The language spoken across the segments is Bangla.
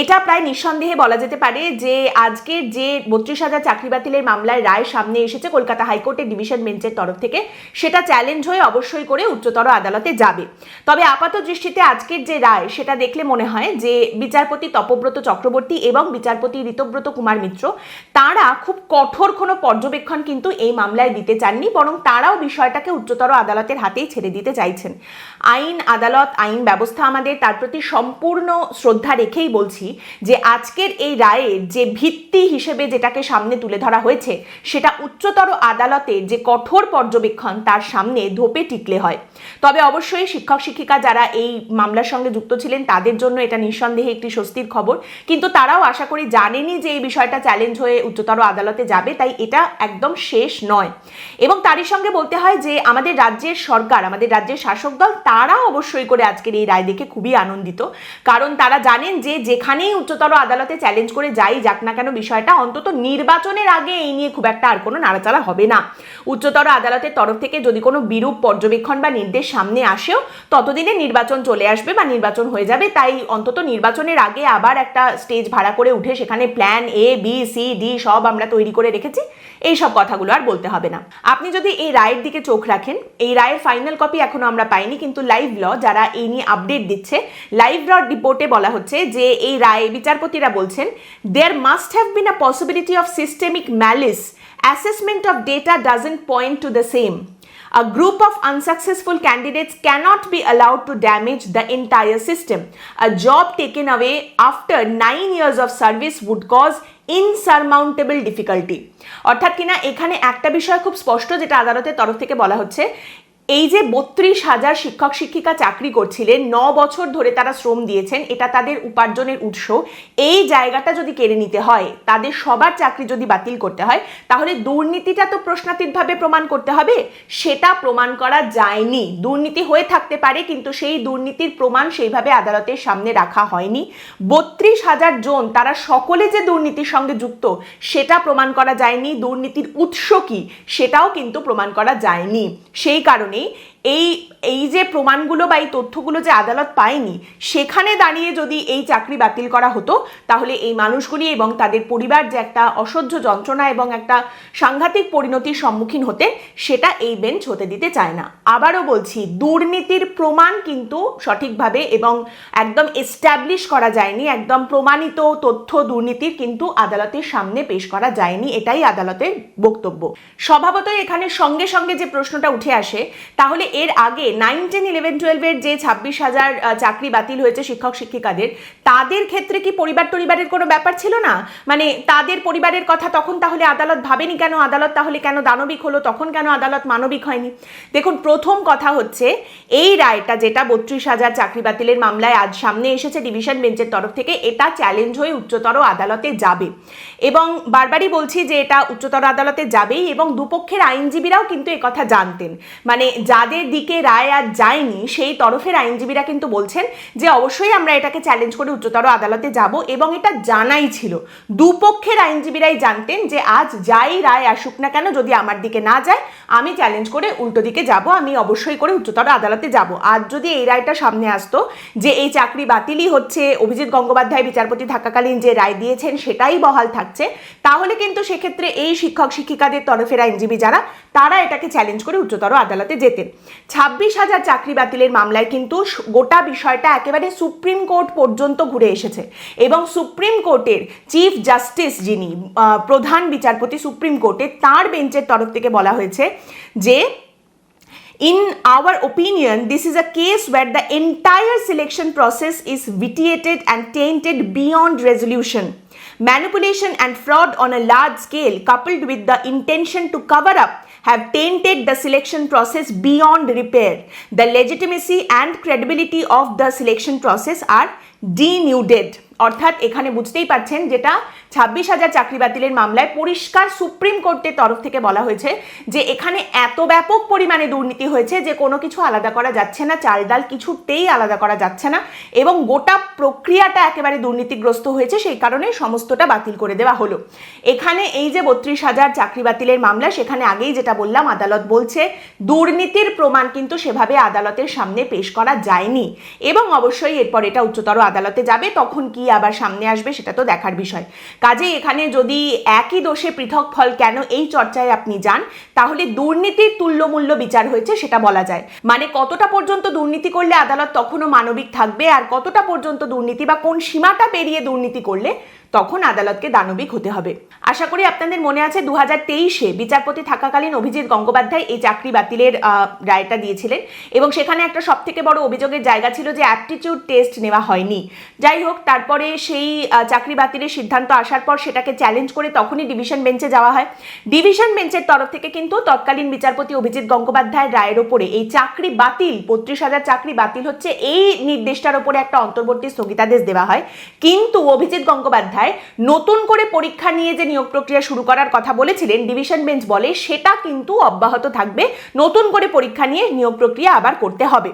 এটা প্রায় নিঃসন্দেহে বলা যেতে পারে যে আজকের যে বত্রিশ হাজার চাকরি বাতিলের মামলায় রায় সামনে এসেছে কলকাতা হাইকোর্টের ডিভিশন বেঞ্চের তরফ থেকে, সেটা চ্যালেঞ্জ হয়ে অবশ্যই করে উচ্চতর আদালতে যাবে। তবে আপাত দৃষ্টিতে আজকের যে রায়, সেটা দেখলে মনে হয় যে বিচারপতি তপব্রত চক্রবর্তী এবং বিচারপতি ঋতব্রত কুমার মিত্র, তারা খুব কঠোর কোনো পর্যবেক্ষণ কিন্তু এই মামলায় দিতে চাননি, বরং তারাও বিষয়টাকে উচ্চতর আদালতের হাতেই ছেড়ে দিতে চাইছেন। আইন, আদালত, আইন ব্যবস্থা আমাদের তার প্রতি সম্পূর্ণ শ্রদ্ধা রেখেই বলছি যে আজকের এই রায়ের যে ভিত্তি হিসেবে যেটাকে সামনে তুলে ধরা হয়েছে, সেটা উচ্চতর আদালতে যে কঠোর পর্যবেক্ষণ তার সামনে ধোপে টিকলে হয়। তবে অবশ্যই শিক্ষক, শিক্ষিকা যারা এই মামলার সঙ্গে যুক্ত ছিলেন, তাদের জন্য এটা নিঃসন্দেহে একটি স্বস্তির খবর। কিন্তু তারাও আশা করি জানেনই যে এই বিষয়টা চ্যালেঞ্জ হয়ে উচ্চতর আদালতে যাবে, তাই এটা একদম শেষ নয়। এবং তারই সঙ্গে বলতে হয় যে আমাদের রাজ্যের সরকার, আমাদের রাজ্যের শাসক দল তারা অবশ্যই করে আজকের এই রায় দেখে খুবই আনন্দিত। কারণ তারা জানেন যে যেখানেই উচ্চতর আদালতে চ্যালেঞ্জ করে যাই যাক না কেন বিষয়টা, অন্তত নির্বাচনের আগে এই নিয়ে খুব একটা আর কোনো নাড়াচাড়া হবে না। উচ্চতর আদালতের তরফ থেকে যদি কোনো বিরূপ পর্যবেক্ষণ বা নির্দেশ সামনে আসেও, ততদিনে নির্বাচন চলে আসবে বা নির্বাচন হয়ে যাবে, তাই অন্তত নির্বাচনের আগে আবার একটা স্টেজ ভাড়া করে উঠে সেখানে plan A B C D সব আমরা তৈরি করে রেখেছি। এই সব কথাগুলো আর বলতে হবে না। আপনি যদি এই রায়ের দিকে চোখ রাখেন, এই রায়ের ফাইনাল কপি এখনও আমরা পাইনি, কিন্তু লাইভ ল যারা এই নিয়ে আপডেট দিচ্ছে লাইভ ল রিপোর্টে বলা হচ্ছে যে এই রায়ে বিচারপতিরা বলছেন there must have been a possibility of systemic malice assessment of data doesn't point to the same A group of unsuccessful candidates cannot be allowed to damage the entire system. A job taken away after nine years of service would cause insurmountable difficulty অর্থাৎ কিনা এখানে একটা বিষয় খুব স্পষ্ট, যেটা আদালতের তরফ থেকে বলা হচ্ছে এই যে বত্রিশ হাজার শিক্ষক, শিক্ষিকা চাকরি করছিলেন, ন বছর ধরে তারা শ্রম দিয়েছেন, এটা তাদের উপার্জনের উৎস। এই জায়গাটা যদি কেড়ে নিতে হয়, তাদের সবার চাকরি যদি বাতিল করতে হয়, তাহলে দুর্নীতিটা তো প্রশ্নাতীতভাবে প্রমাণ করতে হবে। সেটা প্রমাণ করা যায়নি। দুর্নীতি হয়ে থাকতে পারে, কিন্তু সেই দুর্নীতির প্রমাণ সেইভাবে আদালতের সামনে রাখা হয়নি। বত্রিশ হাজার জন, তারা সকলে যে দুর্নীতির সঙ্গে যুক্ত, সেটা প্রমাণ করা যায়নি। দুর্নীতির উৎস কি, সেটাও কিন্তু প্রমাণ করা যায়নি। সেই কারণেই এই এই যে প্রমাণগুলো বা এই তথ্যগুলো যে আদালত পায়নি, সেখানে দাঁড়িয়ে যদি এই চাকরি বাতিল করা হতো, তাহলে এই মানুষগুলি এবং তাদের পরিবার যে একটা অসহ্য যন্ত্রণা এবং একটা সাংঘাতিক পরিণতির সম্মুখীন হতে, সেটা এই বেঞ্চ হতে দিতে চায় না। আবারও বলছি, দুর্নীতির প্রমাণ কিন্তু সঠিকভাবে এবং একদম এস্টাবলিশ করা যায়নি, একদম প্রমাণিত তথ্য দুর্নীতির কিন্তু আদালতের সামনে পেশ করা যায়নি, এটাই আদালতের বক্তব্য। স্বভাবতই এখানে সঙ্গে সঙ্গে যে প্রশ্নটা উঠে আসে, তাহলে এর আগে নাইন টেন ইলেভেন টুয়েলভের যে ছাব্বিশ হাজার চাকরি বাতিল হয়েছে শিক্ষক, শিক্ষিকাদের, তাদের ক্ষেত্রে কি পরিবার টরিবারের কোনো ব্যাপার ছিল না? মানে তাদের পরিবারের কথা তখন তাহলে আদালত ভাবেনি কেন? আদালত তাহলে কেন দানবিক হলো? তখন কেন আদালত মানবিক হয়নি? দেখুন, প্রথম কথা হচ্ছে, এই রায়টা যেটা বত্রিশ হাজার চাকরি বাতিলের মামলায় আজ সামনে এসেছে ডিভিশন বেঞ্চের তরফ থেকে, এটা চ্যালেঞ্জ হয়ে উচ্চতর আদালতে যাবে। এবং বারবারই বলছি যে এটা উচ্চতর আদালতে যাবেই এবং দুপক্ষের আইনজীবীরাও কিন্তু কথা জানতেন। মানে যাদের দিকে রায় আর যায়নি, সেই তরফের আইনজীবীরা কিন্তু বলছেন যে অবশ্যই আমরা এটাকে চ্যালেঞ্জ করে উচ্চতর আদালতে যাব এবং এটা জানাই ছিল। দুপক্ষের আইনজীবীরাই জানতেন যে আজ যাই রায় আসুক না কেন, যদি আমার দিকে না যায়, আমি চ্যালেঞ্জ করে উল্টো দিকে যাব, আমি অবশ্যই করে উচ্চতর আদালতে যাব। আজ যদি এই রায়টা সামনে আসতো যে এই চাকরি বাতিলই হচ্ছে, অভিজিৎ গঙ্গোপাধ্যায় বিচারপতি থাকাকালীন যে রায় দিয়েছেন সেটাই বহাল থাকছে, তাহলে কিন্তু সেক্ষেত্রে এই শিক্ষক শিক্ষিকাদের তরফের আইনজীবী যারা, তারা এটাকে চ্যালেঞ্জ করে উচ্চতর আদালতে যেতেন। ছাব্বিশ হাজার চাকরি বাতিলের মামলায় কিন্তু গোটা বিষয়টা একেবারে সুপ্রিম কোর্ট পর্যন্ত ঘুরে এসেছে। এবং সুপ্রিম কোর্টের চিফ জাস্টিস যিনি প্রধান বিচারপতি সুপ্রিম কোর্টে তার বেঞ্চের তরফ থেকে বলা হয়েছে যে, in our opinion, this is a case where the entire selection process is vitiated and tainted beyond resolution. Manipulation and fraud on a large scale, coupled with the intention to cover up have tainted the selection process beyond repair. The legitimacy and credibility of the selection process are denuded. অর্থাৎ এখানে বুঝতেই পারছেন যেটা ছাব্বিশ হাজার চাকরি বাতিলের মামলায় পরিষ্কার সুপ্রিম কোর্টের তরফ থেকে বলা হয়েছে যে এখানে এত ব্যাপক পরিমাণে দুর্নীতি হয়েছে যে কোনো কিছু আলাদা করা যাচ্ছে না, চাল ডাল কিছুতেই আলাদা করা যাচ্ছে না এবং গোটা প্রক্রিয়াটা একেবারে দুর্নীতিগ্রস্ত হয়েছে, সেই কারণে সমস্তটা বাতিল করে দেওয়া হলো। এখানে এই যে বত্রিশ হাজার চাকরি বাতিলের মামলা, সেখানে আগেই যেটা বললাম, আদালত বলছে দুর্নীতির প্রমাণ কিন্তু সেভাবে আদালতের সামনে পেশ করা যায়নি এবং অবশ্যই এরপর এটা উচ্চতর আদালতে যাবে, তখন কি আবার সামনে আসবে সেটা তো দেখার বিষয়। কাজে এখানে যদি একই দোষে পৃথক ফল কেন এই চর্চায় আপনি যান, তাহলে দুর্নীতির তুল্যমূল্য বিচার হয়েছে সেটা বলা যায়। মানে কতটা পর্যন্ত দুর্নীতি করলে আদালত তখনও মানবিক থাকবে, আর কতটা পর্যন্ত দুর্নীতি বা কোন সীমাটা পেরিয়ে দুর্নীতি করলে তখন আদালতকে দানবিক হতে হবে। আশা করি আপনাদের মনে আছে দু হাজার তেইশে বিচারপতি থাকাকালীন অভিজিৎ গঙ্গোপাধ্যায় এই চাকরি বাতিলের রায়টা দিয়েছিলেন এবং সেখানে একটা সব থেকে বড় অভিযোগের জায়গা ছিল যে অ্যাপটিটিউড টেস্ট নেওয়া হয়নি। যাই হোক, তারপরে সেই চাকরি বাতিলের সিদ্ধান্ত আসার পর সেটাকে চ্যালেঞ্জ করে তখনই ডিভিশন বেঞ্চে যাওয়া হয়। ডিভিশন বেঞ্চের তরফ থেকে কিন্তু তৎকালীন বিচারপতি অভিজিৎ গঙ্গোপাধ্যায়ের রায়ের ওপরে এই চাকরি বাতিল, বত্রিশ হাজার চাকরি বাতিল হচ্ছে, এই নির্দেশটার ওপরে একটা অন্তর্বর্তী স্থগিতাদেশ দেওয়া হয়। কিন্তু অভিজিৎ গঙ্গোপাধ্যায় নতুন করে পরীক্ষা নিয়ে যে নিয়োগ প্রক্রিয়া শুরু করার কথা বলেছিলেন ডিভিশন বেঞ্চ বলে, সেটা কিন্তু অব্যাহত থাকবে। নতুন করে পরীক্ষা নিয়ে নিয়োগ প্রক্রিয়া আবার করতে হবে।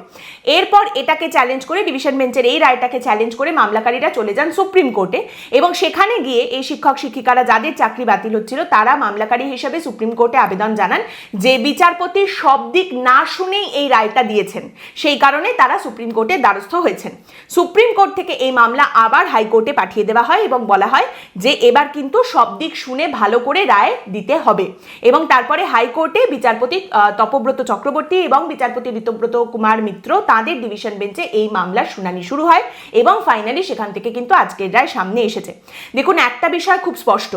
এরপর এটাকে চ্যালেঞ্জ করে ডিভিশন বেঞ্চের এই রায়টাকে চ্যালেঞ্জ করে মামলাকারীরা চলে যান সুপ্রিম কোর্টে এবং সেখানে গিয়ে এই শিক্ষক, শিক্ষিকারা যাদের চাকরি বাতিল হচ্ছিল, তারা মামলাকারী হিসেবে সুপ্রিম কোর্টে আবেদন জানান যে বিচারপতি সব দিক না শুনেই এই রায়টা দিয়েছেন। সেই কারণে তারা সুপ্রিম কোর্টের দ্বারস্থ হয়েছেন। সুপ্রিম কোর্ট থেকে এই মামলা আবার হাইকোর্টে পাঠিয়ে দেওয়া হয় এবং হয় যে এবার কিন্তু সব দিক শুনে ভালো করে রায় দিতে হবে। এবং তারপরে হাইকোর্টে বিচারপতি তপব্রত চক্রবর্তী এবং বিচারপতি ঋতব্রত কুমার মিত্র তাদের ডিভিশন বেঞ্চে এই মামলার শুনানি শুরু হয় এবং ফাইনালি সেখান থেকে কিন্তু আজকের রায় সামনে এসেছে। দেখুন, একটা বিষয় খুব স্পষ্ট।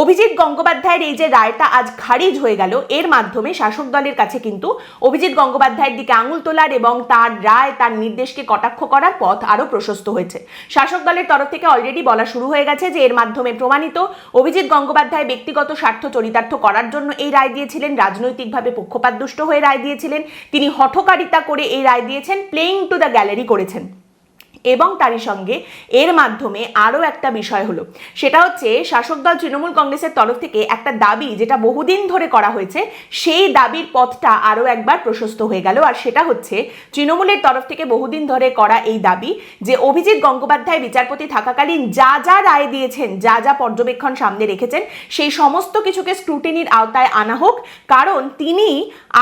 অভিজিৎ গঙ্গোপাধ্যায়ের এই যে রায়টা আজ খারিজ হয়ে গেল, এর মাধ্যমে শাসক দলের কাছে কিন্তু অভিজিৎ গঙ্গোপাধ্যায়ের দিকে আঙুল তোলার এবং তার রায়, তার নির্দেশকে কটাক্ষ করার পথ আরও প্রশস্ত হয়েছে। শাসক দলের তরফ থেকে অলরেডি বলা শুরু হয়ে গেছে যে এর মাধ্যমে প্রমাণিত অভিজিৎ গঙ্গোপাধ্যায় ব্যক্তিগত স্বার্থ চরিতার্থ করার জন্য এই রায় দিয়েছিলেন, রাজনৈতিকভাবে পক্ষপাতদুষ্ট হয়ে রায় দিয়েছিলেন, তিনি হঠকারিতা করে এই রায় দিয়েছেন প্লেইং টু দ্য গ্যালারি করেছেন। এবং তারই সঙ্গে এর মাধ্যমে আরও একটা বিষয় হলো। সেটা হচ্ছে, শাসক দল তৃণমূল কংগ্রেসের তরফ থেকে একটা দাবি যেটা বহুদিন ধরে করা হয়েছে, সেই দাবির পথটা আরও একবার প্রশস্ত হয়ে গেল। আর সেটা হচ্ছে, তৃণমূলের তরফ থেকে বহুদিন ধরে করা এই দাবি যে অভিজিৎ গঙ্গোপাধ্যায় বিচারপতি থাকাকালীন যা যা রায় দিয়েছেন, যা যা পর্যবেক্ষণ সামনে রেখেছেন, সেই সমস্ত কিছুকে স্ক্রুটিনির আওতায় আনা হোক। কারণ তিনি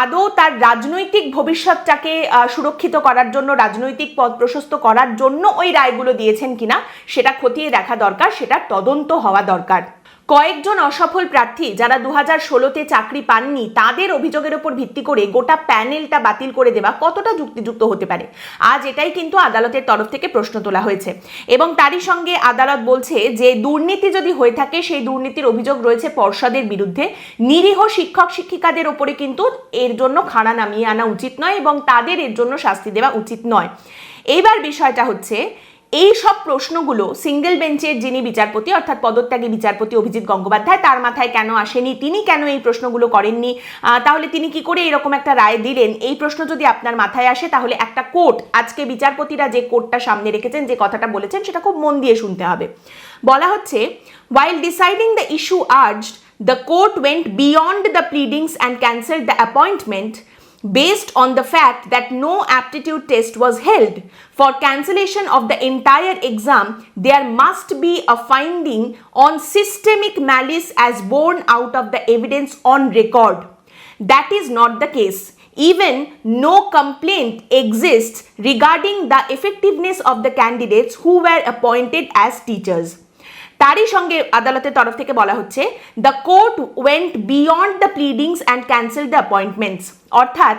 আদৌ তার রাজনৈতিক ভবিষ্যৎটাকে সুরক্ষিত করার জন্য, রাজনৈতিক পথ প্রশস্ত করার জন্য ওই রায়গুলো দিয়েছেন কিনা সেটা খতিয়ে দেখা দরকার, সেটা তদন্ত হওয়া দরকার। কয়েকজন অসফল প্রার্থী যারা দু হাজার ষোলোতে চাকরি পাননি, তাদের অভিযোগের উপর ভিত্তি করে গোটা প্যানেলটা বাতিল করে দেওয়া কতটা যুক্তিযুক্ত হতে পারে? আজ এটাই কিন্তু আদালতের তরফ থেকে প্রশ্ন তোলা হয়েছে। এবং তারই সঙ্গে আদালত বলছে যে, দুর্নীতি যদি হয়ে থাকে, সেই দুর্নীতির অভিযোগ রয়েছে পর্ষদের বিরুদ্ধে। নিরীহ শিক্ষক, শিক্ষিকাদের ওপরে কিন্তু এর জন্য খাড়া নামিয়ে আনা উচিত নয় এবং তাদের এর জন্য শাস্তি দেওয়া উচিত নয়। এইবার বিষয়টা হচ্ছে, এই সব প্রশ্নগুলো সিঙ্গেল বেঞ্চের যিনি বিচারপতি, অর্থাৎ পদত্যাগী বিচারপতি অভিজিৎ গঙ্গোপাধ্যায়, তার মাথায় কেন আসেনি? তিনি কেন এই প্রশ্নগুলো করেননি? তাহলে তিনি কি করে এরকম একটা রায় দিলেন? এই প্রশ্ন যদি আপনার মাথায় আসে, তাহলে একটা কোর্ট, আজকে বিচারপতিরা যে কোর্টটা সামনে রেখেছেন, যে কথাটা বলেছেন, সেটা খুব মন দিয়ে শুনতে হবে। বলা হচ্ছে, while deciding the issue urged, the court went beyond the pleadings and cancelled the appointment based on the fact that no aptitude test was held. For cancellation of the entire exam, there must be a finding on systemic malice as borne out of the evidence on record. That is not the case. Even no complaint exists regarding the effectiveness of the candidates who were appointed as teachers. তারই সঙ্গে আদালতের তরফ থেকে বলা হচ্ছে the court went beyond the pleadings and cancel the appointments অর্থাৎ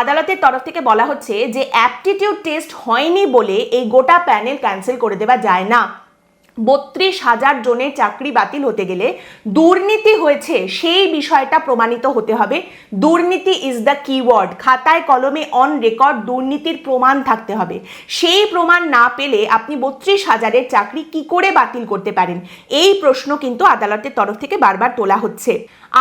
আদালতের তরফ থেকে বলা হচ্ছে যে অ্যাপটিটিউড টেস্ট হয়নি বলে এই গোটা প্যানেল ক্যান্সেল করে দেওয়া যায় না। বত্রিশ হাজার জনের চাকরি বাতিল হতে গেলে দুর্নীতি হয়েছে, সেই বিষয়টা প্রমাণিত হতে হবে। দুর্নীতি ইজ দ্য কিওয়ার্ড খাতায় কলমে অন রেকর্ড দুর্নীতির প্রমাণ থাকতে হবে। সেই প্রমাণ না পেলে আপনি বত্রিশ হাজারের চাকরি কি করে বাতিল করতে পারেন? এই প্রশ্ন কিন্তু আদালতের তরফ থেকে বারবার তোলা হচ্ছে।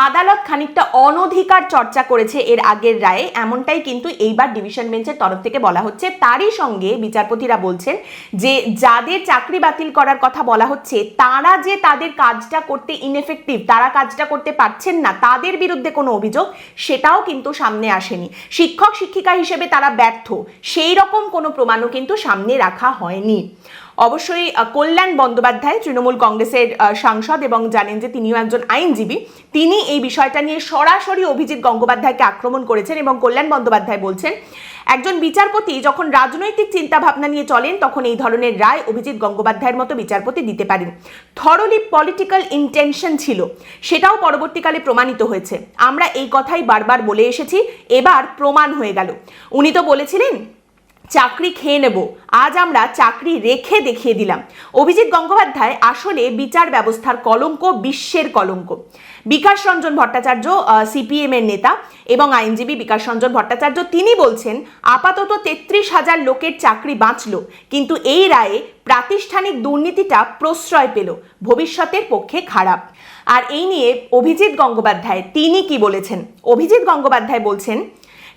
আদালত খানিকটা অনধিকার চর্চা করেছে এর আগের রায়ে। এমনটাই কিন্তু এইবার ডিভিশন বেঞ্চের তরফ থেকে বলা হচ্ছে। তারই সঙ্গে বিচারপতিরা বলছেন যে, যাদের চাকরি বাতিল করার কথা বলা হচ্ছে, তারা যে তাদের কাজটা করতে ইনএফেক্টিভ তারা কাজটা করতে পারছেন না, তাদের বিরুদ্ধে কোনো অভিযোগ, সেটাও কিন্তু সামনে আসেনি। শিক্ষক শিক্ষিকা হিসেবে তারা ব্যর্থ সেই রকম কোনো প্রমাণও কিন্তু সামনে রাখা হয়নি। অবশ্যই কল্যাণ বন্দ্যোপাধ্যায়, তৃণমূল কংগ্রেসের সাংসদ এবং জানেন যে তিনিও একজন আইনজীবী, তিনি এই বিষয়টা নিয়ে সরাসরি অভিজিৎ গঙ্গোপাধ্যায়কে আক্রমণ করেছেন এবং কল্যাণ বন্দ্যোপাধ্যায় বলছেন, একজন বিচারপতি যখন রাজনৈতিক চিন্তা ভাবনা নিয়ে চলেন, তখন এই ধরনের রায় অভিজিৎ গঙ্গোপাধ্যায়ের মতো বিচারপতি দিতে পারেন। থরলি পলিটিক্যাল ইন্টেনশন ছিল, সেটাও পরবর্তীকালে প্রমাণিত হয়েছে। আমরা এই কথাই বারবার বলে এসেছি, এবার প্রমাণ হয়ে গেল। উনি তো বলেছিলেন চাকরি খেয়ে নেব। আজ আমরা চাকরি রেখে দেখিয়ে দিলাম। অভিজিৎ গঙ্গোপাধ্যায় আসলে বিচার ব্যবস্থার কলঙ্ক, বিশ্বের কলঙ্ক। বিকাশ রঞ্জন ভট্টাচার্য সিপিএম এর নেতা এবং আইনজীবী বিকাশ রঞ্জন ভট্টাচার্য, তিনি বলছেন, আপাতত তেত্রিশ হাজার লোকের চাকরি বাঁচলো, কিন্তু এই রায়ে প্রাতিষ্ঠানিক দুর্নীতিটা প্রশ্রয় পেল, ভবিষ্যতের পক্ষে খারাপ। আর এই নিয়ে অভিজিৎ গঙ্গোপাধ্যায়, তিনি কি বলেছেন? অভিজিৎ গঙ্গোপাধ্যায় বলছেন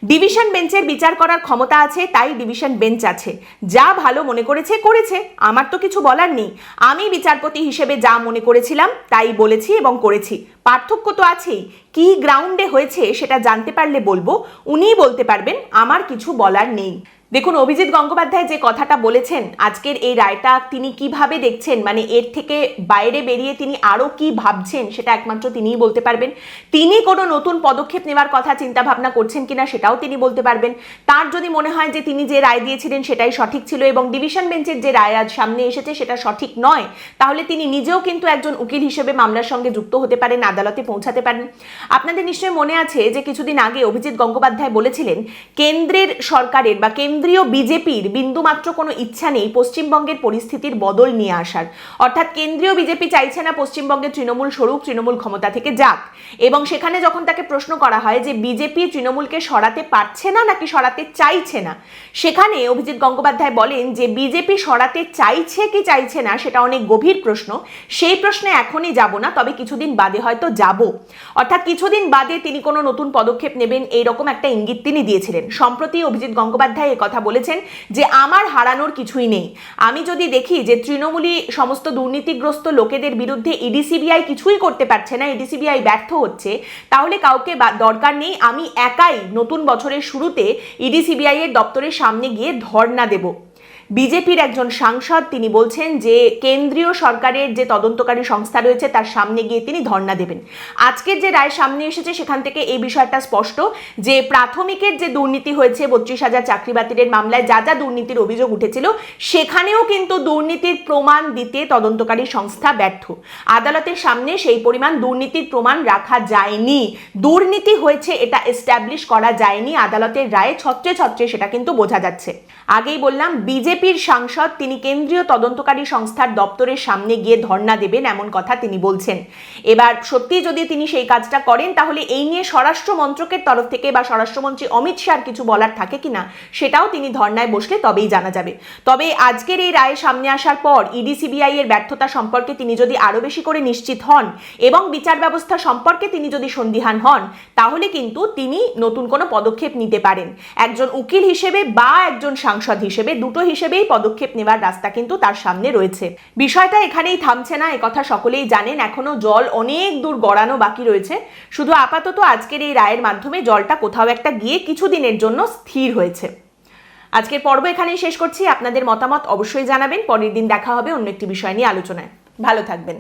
ডিভিশন বেঞ্চের বিচার করার ক্ষমতা আছে, তাই ডিভিশন বেঞ্চ আছে। যা ভালো মনে করেছে করেছে। আমার তো কিছু বলার নেই। আমি বিচারপতি হিসেবে যা মনে করেছিলাম, তাই বলেছি এবং করেছি। পার্থক্য তো আছেই। কি গ্রাউন্ডে হয়েছে, সেটা জানতে পারলে বলব। উনিই বলতে পারবেন, আমার কিছু বলার নেই। দেখুন, অভিজিৎ গঙ্গোপাধ্যায় যে কথাটা বলেছেন, আজকের এই রায়টা তিনি কীভাবে দেখছেন মানে এর থেকে বাইরে বেরিয়ে তিনি আরও কি ভাবছেন, সেটা একমাত্র তিনিই বলতে পারবেন। তিনি কোনো নতুন পদক্ষেপ নেওয়ার কথা চিন্তা ভাবনা করছেন কিনা, সেটাও তিনি বলতে পারবেন। তার যদি মনে হয় যে তিনি যে রায় দিয়েছিলেন, সেটাই সঠিক ছিল এবং ডিভিশন বেঞ্চের যে রায় আজ সামনে এসেছে, সেটা সঠিক নয়, তাহলে তিনি নিজেও কিন্তু একজন উকিল হিসেবে মামলার সঙ্গে যুক্ত হতে পারেন, আদালতে পৌঁছাতে পারেন। আপনাদের নিশ্চয়ই মনে আছে যে কিছুদিন আগে অভিজিৎ গঙ্গোপাধ্যায় বলেছিলেন, কেন্দ্রের সরকারের বা কেন্দ্রীয় বিজেপির বিন্দুমাত্র কোনো ইচ্ছা নেই পশ্চিমবঙ্গের পরিস্থিতির বদল নিয়ে আসার। অর্থাৎ কেন্দ্রীয় বিজেপি চাইছে না পশ্চিমবঙ্গের তৃণমূল স্বরূপ তৃণমূল ক্ষমতা থেকে যাক। এবং সেখানে যখন তাকে প্রশ্ন করা হয় যে বিজেপি তৃণমূলকে সরাতে পারছে না নাকি সরাতে চাইছে না, সেখানে অভিজিৎ গঙ্গোপাধ্যায় বলেন যে বিজেপি সরাতে চাইছে কি চাইছে না সেটা অনেক গভীর প্রশ্ন। সেই প্রশ্নে এখনই যাব না, তবে কিছুদিন বাদে হয়তো যাব। অর্থাৎ কিছুদিন বাদে তিনি কোনো নতুন পদক্ষেপ নেবেন, এইরকম একটা ইঙ্গিত তিনি দিয়েছিলেন। সম্প্রতি অভিজিৎ গঙ্গোপাধ্যায় কথা বলেছেন যে আমার হারানোর কিছুই নেই। আমি যদি দেখি যে তৃণমূলী সমস্ত দুর্নীতিগ্রস্ত লোকেদের বিরুদ্ধে ইডিসিবিআই কিছুই করতে পারছে না ইডিসিবিআই ব্যর্থ হচ্ছে, তাহলে কাউকে দরকার নেই আমি একাই নতুন বছরের শুরুতে ইডিসিবিআই এর দপ্তরের সামনে গিয়ে ধর্ণা দেব। বিজেপির একজন সাংসদ, তিনি বলছেন যে কেন্দ্রীয় সরকারের যে তদন্তকারী সংস্থা রয়েছে, তার সামনে গিয়ে তিনি ধর্ণা দেবেন। আজকের যে রায় সামনে এসেছে, সেখান থেকে এই বিষয়টা স্পষ্ট যে প্রাথমিকের যে দুর্নীতি হয়েছে, বত্রিশ হাজার চাকরি বাতিলের মামলায় যা যা দুর্নীতির অভিযোগ উঠেছিল, সেখানেও কিন্তু দুর্নীতির প্রমাণ দিতে তদন্তকারী সংস্থা ব্যর্থ। আদালতের সামনে সেই পরিমাণ দুর্নীতির প্রমাণ রাখা যায়নি। দুর্নীতি হয়েছে, এটা এস্টাবলিশ করা যায়নি। আদালতের রায়ে ছত্রে ছত্রে সেটা কিন্তু বোঝা যাচ্ছে। আগেই বললাম বিজেপির সাংসদ, তিনি কেন্দ্রীয় তদন্তকারী সংস্থার দপ্তরের সামনে গিয়ে ধর্ণা দেবেন এমন কথা তিনি বলছেন। এবার সত্যি যদি তিনি সেই কাজটা করেন, তাহলে এই নিয়ে স্বরাষ্ট্র মন্ত্রকের তরফ থেকে বা স্বরাষ্ট্রমন্ত্রী অমিত শাহর কিছু বলার থাকে কিনা, সেটাও তিনি ধর্ণায় বসলে তবেই জানা যাবে। তবে আজকের এই রায় সামনে আসার পর ইডি সিবিআই এর ব্যর্থতা সম্পর্কে তিনি যদি আরও বেশি করে নিশ্চিত হন এবং বিচার ব্যবস্থা সম্পর্কে তিনি যদি সন্দিহান হন, তাহলে কিন্তু তিনি নতুন কোনো পদক্ষেপ নিতে পারেন। একজন উকিল হিসেবে বা একজন সাংসদ হিসেবে দুটো হিসেবেই পদক্ষেপ নেওয়ার রাস্তা কিন্তু তার সামনে রয়েছে। বিষয়টা এখানেই থামছে না কথা সকলেই জানেন, এখনও জল অনেক দূর গড়ানো বাকি রয়েছে। শুধু আপাতত আজকের এই রায়ের মাধ্যমে জলটা কোথাও একটা গিয়ে কিছুদিনের জন্য স্থির হয়েছে। আজকের পর্ব এখানেই শেষ করছি। আপনাদের মতামত অবশ্যই জানাবেন। পরের দিন দেখা হবে অন্য একটি বিষয় নিয়ে আলোচনায়। ভালো থাকবেন।